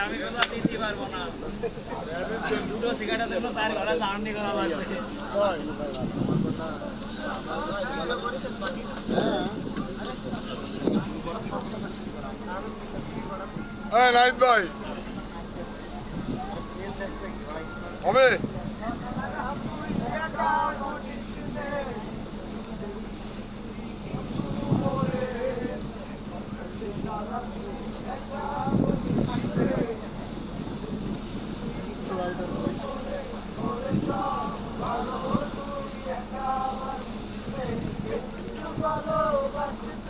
আমি কথা দিতে পারব না দুটো সিগারেট দেবো তার ঘরে জার্নি করা লাগবে হ্যাঁ নাইট ভাই। হবে ভাই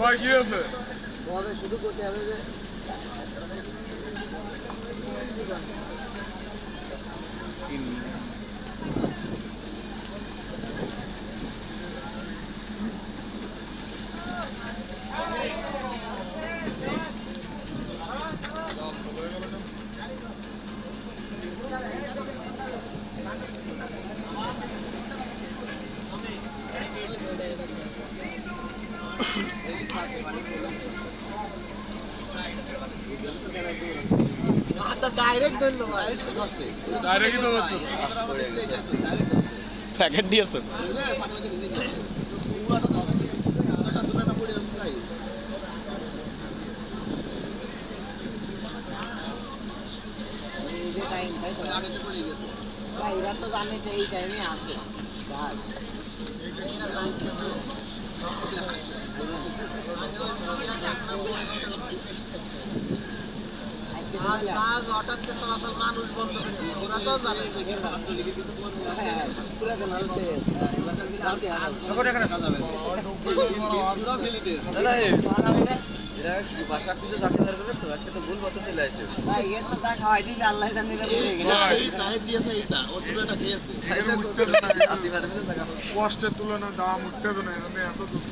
ভাই কি আছে শুধু করতে হবে যে ডাইরেক্ট ধরলো ডাইরেক্ট ধরছে ডাইরেক্টই তো হচ্ছে প্যাকেট দিয়েছে এই যে টাইম তাই তো ভাই, এরা তো জানে যে এই টাইমে আসে মানুষ বন্ধ করে দিচ্ছে ওরা তো জানে না চলে ভাই এর তো দিছে আল্লাহ জানি রে বুঝে গেছে ভাই। দিয়েছে এইটা ও খেয়েছে। না কষ্টের তুলনায় দাম উত্তেজনা এখানে এত দুঃখ